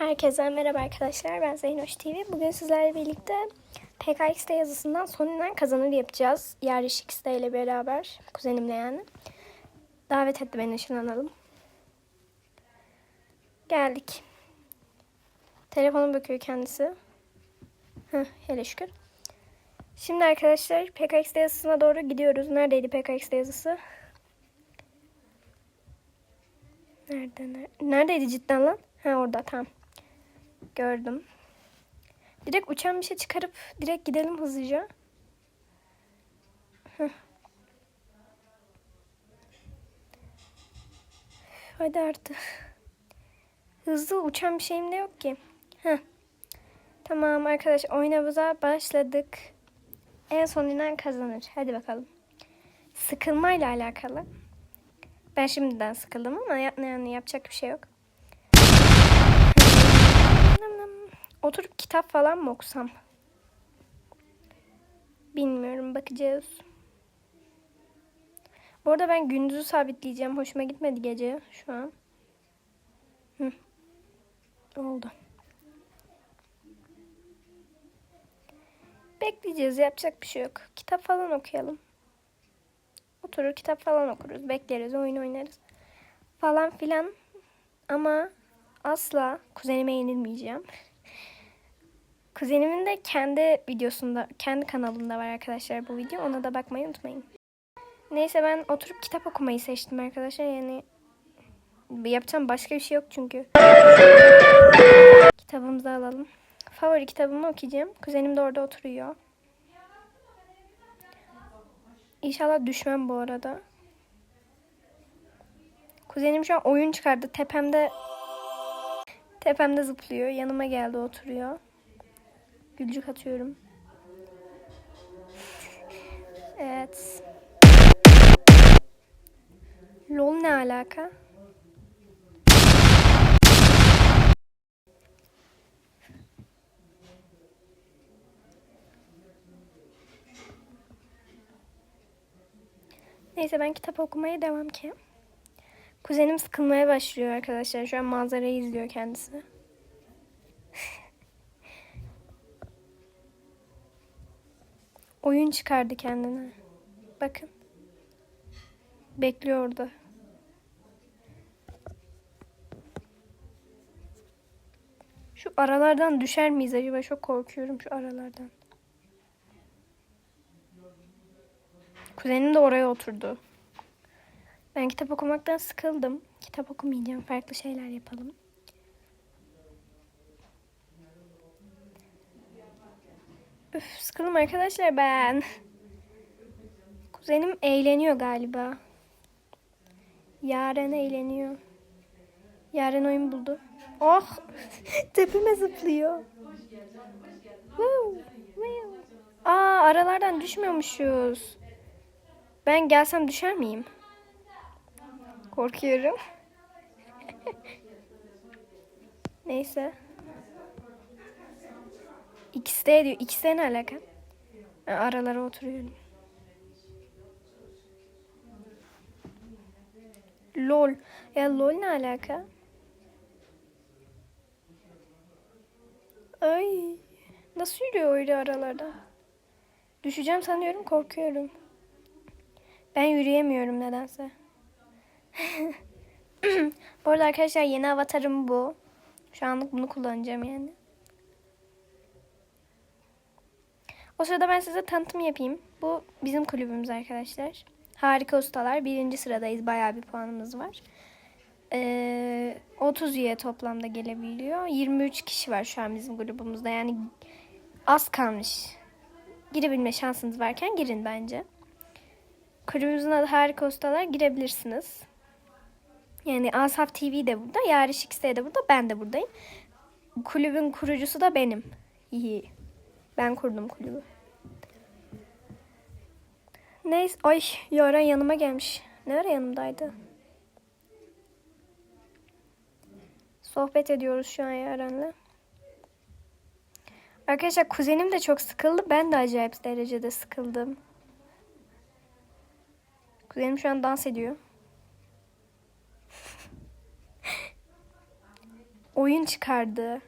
Herkese merhaba arkadaşlar. Ben Zeynoş TV. Bugün sizlerle birlikte PKX'de yazısından sonundan kazanır yapacağız. Yarış XD ile beraber. Kuzenimle yani. Davet etti beni ışınlanalım. Geldik. Telefonu bakıyor kendisi. Heh, hele şükür. Şimdi arkadaşlar PKX'de yazısına doğru gidiyoruz. Neredeydi PKX'de yazısı? Nerede, ner- Neredeydi cidden lan? Ha orada tamam. Gördüm. Direkt uçan bir şey çıkarıp direkt gidelim hızlıca. Heh. Hadi artık. Hızlı uçan bir şeyim de yok ki. Heh. Tamam arkadaş oyunumuza başladık. En son inen kazanır. Hadi bakalım. Sıkılmayla alakalı. Ben şimdiden sıkıldım ama ya- yani yapacak bir şey yok. Oturup kitap falan mı okusam? Bilmiyorum bakacağız. Bu arada ben gündüzü sabitleyeceğim. Hoşuma gitmedi gece şu an. Hı. Oldu. Bekleyeceğiz. Yapacak bir şey yok. Kitap falan okuyalım. Oturur kitap falan okuruz. Bekleriz. Oyun oynarız. Falan filan. Ama asla kuzenime yenilmeyeceğim. Kuzenimin de kendi videosunda, kendi kanalında var arkadaşlar bu video. Ona da bakmayı unutmayın. Neyse ben oturup kitap okumayı seçtim arkadaşlar. Yani yapacağım başka bir şey yok çünkü. Kitabımızı alalım. Favori kitabımı okuyacağım. Kuzenim de orada oturuyor. İnşallah düşmem bu arada. Kuzenim şu an oyun çıkardı. Tepemde tepemde zıplıyor. Yanıma geldi oturuyor. Gülcük atıyorum. Evet. LOL ne alaka? Neyse ben kitap okumaya devam ki. Kuzenim sıkılmaya başlıyor arkadaşlar. Şu an manzarayı izliyor kendisi. Oyun çıkardı kendine. Bakın. Bekliyor orada. Şu aralardan düşer miyiz acaba? Çok korkuyorum şu aralardan. Kuzenim de oraya oturdu. Ben kitap okumaktan sıkıldım. Kitap okumayacağım. Farklı şeyler yapalım. Üf, sıkıldım arkadaşlar ben. Kuzenim eğleniyor galiba. Yaren eğleniyor. Yaren oyun buldu. Oh! Tepeme zıplıyor. Woo, woo. Aa aralardan düşmüyormuşuz. Ben gelsem düşer miyim? Korkuyorum. Neyse. İkisi de diyor. İkisi de ne alaka? Ben aralara oturuyorum. Lol. Ya lol ne alaka? Ay. Nasıl yürüyor öyle aralarda? Düşeceğim sanıyorum korkuyorum. Ben yürüyemiyorum nedense. Bu arada arkadaşlar yeni avatarım bu. Şu anlık bunu kullanacağım yani. O sırada ben size tanıtım yapayım. Bu bizim kulübümüz arkadaşlar. Harika ustalar. Birinci sıradayız. Bayağı bir puanımız var. Ee, 30 üye toplamda gelebiliyor. 23 kişi var şu an bizim grubumuzda. Yani az kalmış. Girebilme şansınız varken girin bence. Kulübümüzün adı Harika Ustalar. Girebilirsiniz. Yani Asaf TV de burada. Yarış XT de burada. Ben de buradayım. Kulübün kurucusu da benim. İyi. Ben kurdum kulübü. Neyse. Ay Yaren yanıma gelmiş. Ne ara yanımdaydı? Sohbet ediyoruz şu an Yaren'le. Arkadaşlar kuzenim de çok sıkıldı. Ben de acayip derecede sıkıldım. Kuzenim şu an dans ediyor. Oyun çıkardı.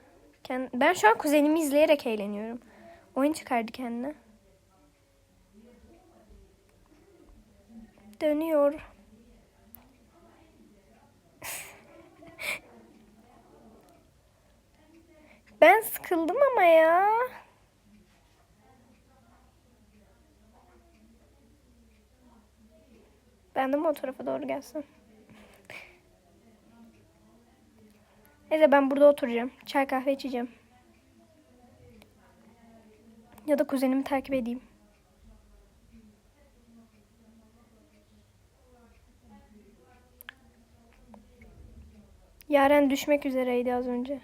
Ben şu an kuzenimi izleyerek eğleniyorum. Oyun çıkardı kendine. Dönüyor. ben sıkıldım ama ya. Ben de mi o tarafa doğru gelsem? Neyse ben burada oturacağım. Çay kahve içeceğim. Ya da kuzenimi takip edeyim. Yaren düşmek üzereydi az önce.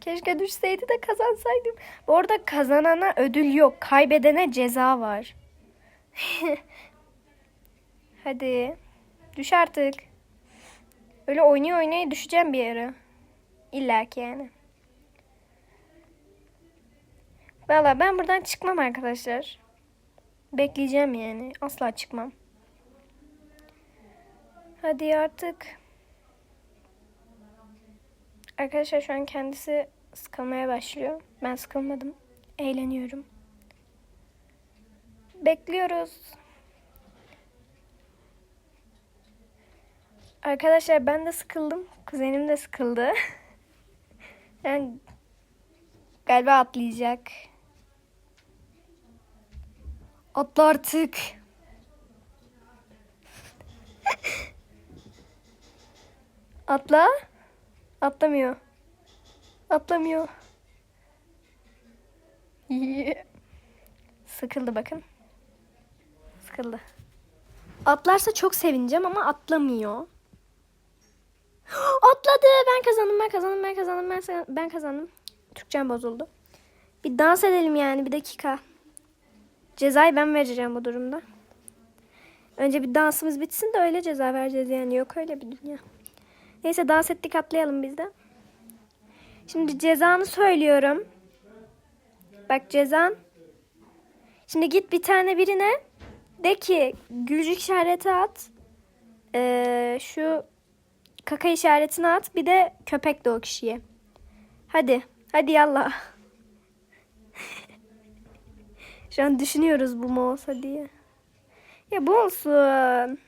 Keşke düşseydi de kazansaydım. Bu arada kazanana ödül yok. Kaybedene ceza var. Hadi. Düş artık. Öyle oynaya oynaya düşeceğim bir yere. İlla ki yani. Valla ben buradan çıkmam arkadaşlar. Bekleyeceğim yani. Asla çıkmam. Hadi artık. Arkadaşlar şu an kendisi sıkılmaya başlıyor. Ben sıkılmadım. Eğleniyorum. Bekliyoruz. Arkadaşlar ben de sıkıldım. Kuzenim de sıkıldı. yani galiba atlayacak. Atla artık. Atla. Atlamıyor. Atlamıyor. Sıkıldı bakın. Sıkıldı. Atlarsa çok sevineceğim ama atlamıyor. Atladı. Ben kazandım, ben kazandım, ben kazandım, ben, sa- ben kazandım. Türkçem bozuldu. Bir dans edelim yani bir dakika. Cezayı ben vereceğim bu durumda. Önce bir dansımız bitsin de öyle ceza vereceğiz yani. Yok öyle bir dünya. Neyse dans ettik atlayalım biz de. Şimdi cezanı söylüyorum. Bak cezan. Şimdi git bir tane birine de ki gülcük işareti at. Ee, şu kaka işaretini at. Bir de köpek de o kişiye. Hadi. Hadi yallah. Şu an düşünüyoruz bu mu olsa diye. Ya bu olsun.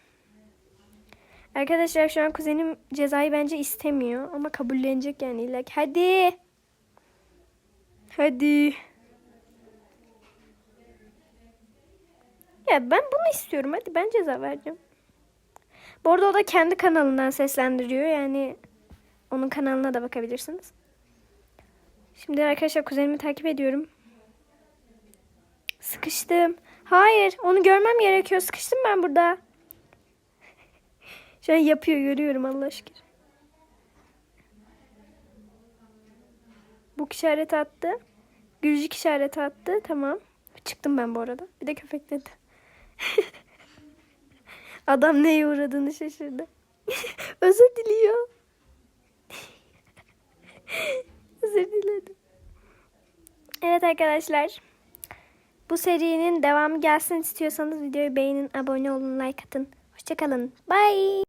Arkadaşlar şu an kuzenim cezayı bence istemiyor ama kabullenecek yani ki. Hadi. Hadi. Ya ben bunu istiyorum. Hadi ben ceza vereceğim. Bu arada o da kendi kanalından seslendiriyor. Yani onun kanalına da bakabilirsiniz. Şimdi arkadaşlar kuzenimi takip ediyorum. Sıkıştım. Hayır, onu görmem gerekiyor. Sıkıştım ben burada. Şu an yapıyor, görüyorum Allah şükür. Bu işaret attı. Gülcük işareti attı. Tamam. Çıktım ben bu arada. Bir de köpek dedi. Adam neye uğradığını şaşırdı. Özür diliyor. Özür diledim. Evet arkadaşlar. Bu serinin devamı gelsin istiyorsanız videoyu beğenin, abone olun, like atın. Hoşçakalın. Bye.